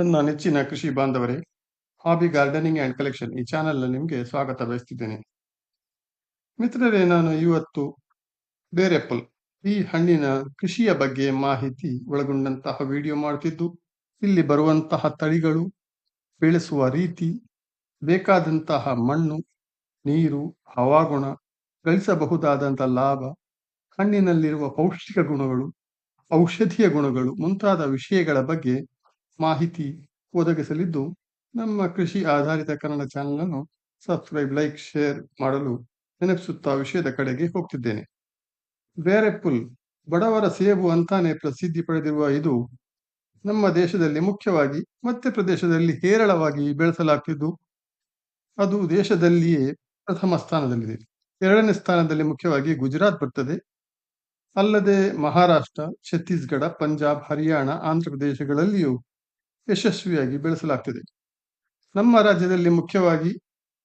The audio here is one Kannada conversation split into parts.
ನನ್ನ ನೆಚ್ಚಿನ ಕೃಷಿ ಬಾಂಧವರೇ, ಹಾಬಿ ಗಾರ್ಡನಿಂಗ್ ಆ್ಯಂಡ್ ಕಲೆಕ್ಷನ್ ಈ ಚಾನೆಲ್ನಲ್ಲಿ ನಿಮಗೆ ಸ್ವಾಗತ ಬಯಸ್ತಿದ್ದೇನೆ. ಮಿತ್ರರೇ, ನಾನು ಇವತ್ತು ಬೇರೆಪ್ಪಲ್ ಈ ಹಣ್ಣಿನ ಕೃಷಿಯ ಬಗ್ಗೆ ಮಾಹಿತಿ ಒಳಗೊಂಡಂತಹ ವಿಡಿಯೋ ಮಾಡ್ತಿದ್ದು ಇಲ್ಲಿ ಬರುವಂತಹ ತಳಿಗಳು, ಬೆಳೆಸುವ ರೀತಿ, ಬೇಕಾದಂತಹ ಮಣ್ಣು, ನೀರು, ಹವಾಗುಣ ಗಳಿಸಬಹುದಾದಂಥ ಲಾಭ, ಹಣ್ಣಿನಲ್ಲಿರುವ ಪೌಷ್ಟಿಕ ಗುಣಗಳು, ಔಷಧೀಯ ಗುಣಗಳು ಮುಂತಾದ ವಿಷಯಗಳ ಬಗ್ಗೆ ಮಾಹಿತಿ ಒದಗಿಸಲಿದ್ದು, ನಮ್ಮ ಕೃಷಿ ಆಧಾರಿತ ಕನ್ನಡ ಚಾನೆಲ್ ಅನ್ನು ಸಬ್ಸ್ಕ್ರೈಬ್, ಲೈಕ್, ಶೇರ್ ಮಾಡಲು ನೆನಪಿಸುತ್ತಾ ವಿಷಯದ ಕಡೆಗೆ ಹೋಗ್ತಿದ್ದೇನೆ. ಬೇರೆಪ್ಪುಲ್ ಬಡವರ ಸೇಬು ಅಂತಾನೆ ಪ್ರಸಿದ್ಧಿ ಪಡೆದಿರುವ ಇದು ನಮ್ಮ ದೇಶದಲ್ಲಿ ಮುಖ್ಯವಾಗಿ ಮಧ್ಯಪ್ರದೇಶದಲ್ಲಿ ಹೇರಳವಾಗಿ ಬೆಳೆಸಲಾಗ್ತಿದ್ದು, ಅದು ದೇಶದಲ್ಲಿಯೇ ಪ್ರಥಮ ಸ್ಥಾನದಲ್ಲಿದೆ. ಎರಡನೇ ಸ್ಥಾನದಲ್ಲಿ ಮುಖ್ಯವಾಗಿ ಗುಜರಾತ್ ಬರ್ತದೆ. ಅಲ್ಲದೆ ಮಹಾರಾಷ್ಟ್ರ, ಛತ್ತೀಸ್ಗಢ, ಪಂಜಾಬ್, ಹರಿಯಾಣ, ಆಂಧ್ರ ಪ್ರದೇಶಗಳಲ್ಲಿಯೂ ಯಶಸ್ವಿಯಾಗಿ ಬೆಳೆಸಲಾಗ್ತದೆ. ನಮ್ಮ ರಾಜ್ಯದಲ್ಲಿ ಮುಖ್ಯವಾಗಿ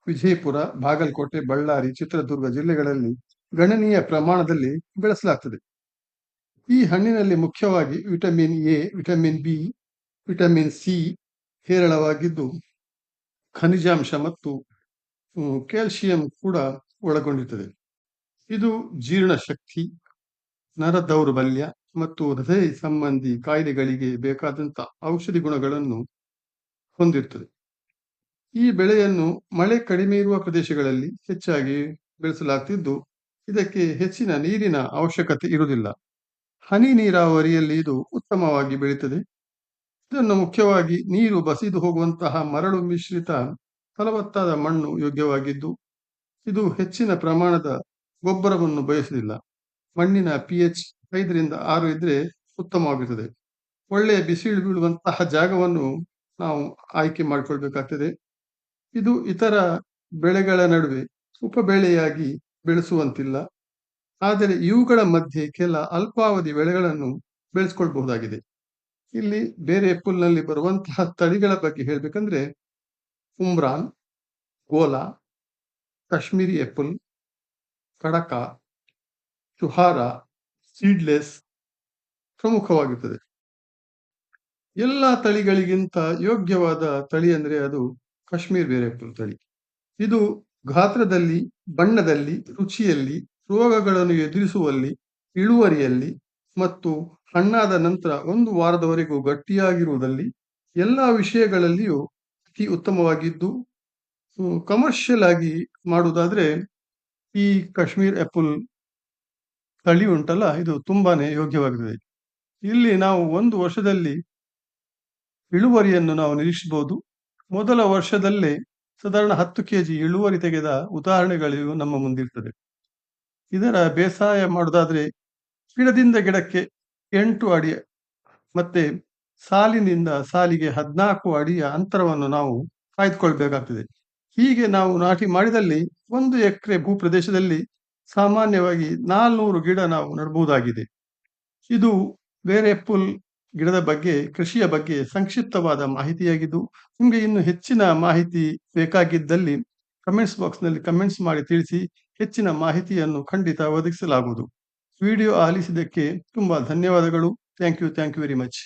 ವಿಜಯಪುರ, ಬಾಗಲಕೋಟೆ, ಬಳ್ಳಾರಿ, ಚಿತ್ರದುರ್ಗ ಜಿಲ್ಲೆಗಳಲ್ಲಿ ಗಣನೀಯ ಪ್ರಮಾಣದಲ್ಲಿ ಬೆಳೆಸಲಾಗ್ತದೆ. ಈ ಹಣ್ಣಿನಲ್ಲಿ ಮುಖ್ಯವಾಗಿ vitamin A, vitamin B, vitamin C ಹೇರಳವಾಗಿದ್ದು, ಖನಿಜಾಂಶ ಮತ್ತು ಕ್ಯಾಲ್ಸಿಯಂ ಕೂಡ ಒಳಗೊಂಡಿರುತ್ತದೆ ಇದು ಜೀರ್ಣಶಕ್ತಿ ನರ ದೌರ್ಬಲ್ಯ ಮತ್ತು ಹೃದಯ ಸಂಬಂಧಿ ಕಾಯಿಲೆಗಳಿಗೆ ಬೇಕಾದಂತ ಔಷಧಿ ಗುಣಗಳನ್ನು ಹೊಂದಿರುತ್ತದೆ. ಈ ಬೆಳೆಯನ್ನು ಮಳೆ ಕಡಿಮೆ ಇರುವ ಪ್ರದೇಶಗಳಲ್ಲಿ ಹೆಚ್ಚಾಗಿ ಬೆಳೆಸಲಾಗ್ತಿದ್ದು, ಇದಕ್ಕೆ ಹೆಚ್ಚಿನ ನೀರಿನ ಅವಶ್ಯಕತೆ ಇರುವುದಿಲ್ಲ. ಹನಿ ನೀರಾವರಿಯಲ್ಲಿ ಇದು ಉತ್ತಮವಾಗಿ ಬೆಳೀತದೆ. ಇದನ್ನು ಮುಖ್ಯವಾಗಿ ನೀರು ಬಸಿದು ಹೋಗುವಂತಹ ಮರಳು ಮಿಶ್ರಿತ ಫಲವತ್ತಾದ ಮಣ್ಣು ಯೋಗ್ಯವಾಗಿದ್ದು, ಇದು ಹೆಚ್ಚಿನ ಪ್ರಮಾಣದ ಗೊಬ್ಬರವನ್ನು ಬಯಸುವುದಿಲ್ಲ. ಮಣ್ಣಿನ ಪಿ ಐದರಿಂದ ಆರು ಇದ್ರೆ ಉತ್ತಮವಾಗಿರುತ್ತದೆ. ಒಳ್ಳೆಯ ಬಿಸಿಲು ಬೀಳುವಂತಹ ಜಾಗವನ್ನು ನಾವು ಆಯ್ಕೆ ಮಾಡಿಕೊಳ್ಬೇಕಾಗ್ತದೆ. ಇದು ಇತರ ಬೆಳೆಗಳ ನಡುವೆ ಉಪಬೆಳೆಯಾಗಿ ಬೆಳೆಸುವಂತಿಲ್ಲ. ಆದರೆ ಇವುಗಳ ಮಧ್ಯೆ ಕೆಲ ಅಲ್ಪಾವಧಿ ಬೆಳೆಗಳನ್ನು ಬೆಳೆಸ್ಕೊಳ್ಬಹುದಾಗಿದೆ. ಇಲ್ಲಿ ಬೇರೆ ಪುಲ್ನಲ್ಲಿ ಬರುವಂತಹ ತಳಿಗಳ ಬಗ್ಗೆ ಹೇಳಬೇಕಂದ್ರೆ ಉಮ್ರಾನ್, ಗೋಲಾ, ಕಾಶ್ಮೀರಿ ಎಪ್ಪುಲ್ ಕಡಕ ಚುಹಾರ ಸೀಡ್ಲೆಸ್ ಪ್ರಮುಖವಾಗುತ್ತದೆ ಎಲ್ಲ ತಳಿಗಳಿಗಿಂತ ಯೋಗ್ಯವಾದ ತಳಿ ಅಂದ್ರೆ ಅದು ಕಾಶ್ಮೀರ್ ಬೇರೆಪ್ಪಲ್ ತಳಿ. ಇದು ಗಾತ್ರದಲ್ಲಿ, ಬಣ್ಣದಲ್ಲಿ, ರುಚಿಯಲ್ಲಿ, ರೋಗಗಳನ್ನು ಎದುರಿಸುವಲ್ಲಿ, ಇಳುವರಿಯಲ್ಲಿ ಮತ್ತು ಹಣ್ಣಾದ ನಂತರ ಒಂದು ವಾರದವರೆಗೂ ಗಟ್ಟಿಯಾಗಿರುವುದಲ್ಲಿ ಎಲ್ಲ ವಿಷಯಗಳಲ್ಲಿಯೂ ಅತಿ ಉತ್ತಮವಾಗಿದ್ದು ಕಮರ್ಷಿಯಲ್ ಆಗಿ ಮಾಡುವುದಾದರೆ ಈ ಕಾಶ್ಮೀರ್ ಆಪಲ್ ತಳಿ ಉಂಟಲ್ಲ, ಇದು ತುಂಬಾನೇ ಯೋಗ್ಯವಾಗಿದೆ. ಇಲ್ಲಿ ನಾವು ಒಂದು ವರ್ಷದಲ್ಲಿ ಇಳುವರಿಯನ್ನು ನಾವು ನಿರೀಕ್ಷಿಸಬಹುದು ಮೊದಲ ವರ್ಷದಲ್ಲೇ ಸಾಧಾರಣ ಹತ್ತು ಕೆಜಿ ಇಳುವರಿ ತೆಗೆದ ಉದಾಹರಣೆಗಳು ನಮ್ಮ ಮುಂದಿರ್ತದೆ. ಇದರ ಬೇಸಾಯ ಮಾಡೋದಾದ್ರೆ ಗಿಡದಿಂದ ಗಿಡಕ್ಕೆ ಎಂಟು ಅಡಿ ಮತ್ತೆ ಸಾಲಿನಿಂದ ಸಾಲಿಗೆ ಹದಿನಾಲ್ಕು ಅಡಿಯ ಅಂತರವನ್ನು ನಾವು ಕಾಯ್ದುಕೊಳ್ಬೇಕಾಗ್ತದೆ. ಹೀಗೆ ನಾವು ನಾಟಿ ಮಾಡಿದಲ್ಲಿ ಒಂದು ಎಕರೆ ಭೂ ಪ್ರದೇಶದಲ್ಲಿ ಸಾಮಾನ್ಯವಾಗಿ ನಾಲ್ನೂರು ಗಿಡ ನಾವು ನಡಬಹುದಾಗಿದೆ ಇದು ಬೇರೆ ಪುಲ್ ಗಿಡದ ಬಗ್ಗೆ, ಕೃಷಿಯ ಬಗ್ಗೆ ಸಂಕ್ಷಿಪ್ತವಾದ ಮಾಹಿತಿಯಾಗಿದ್ದು, ನಿಮಗೆ ಇನ್ನು ಹೆಚ್ಚಿನ ಮಾಹಿತಿ ಬೇಕಾಗಿದ್ದಲ್ಲಿ ಕಮೆಂಟ್ಸ್ ಬಾಕ್ಸ್ನಲ್ಲಿ ಕಮೆಂಟ್ಸ್ ಮಾಡಿ ತಿಳಿಸಿ, ಹೆಚ್ಚಿನ ಮಾಹಿತಿಯನ್ನು ಖಂಡಿತ ಒದಗಿಸಲಾಗುವುದು. ವಿಡಿಯೋ ಆಲಿಸಿದ್ದಕ್ಕೆ ತುಂಬಾ ಧನ್ಯವಾದಗಳು. Thank you thank you very much.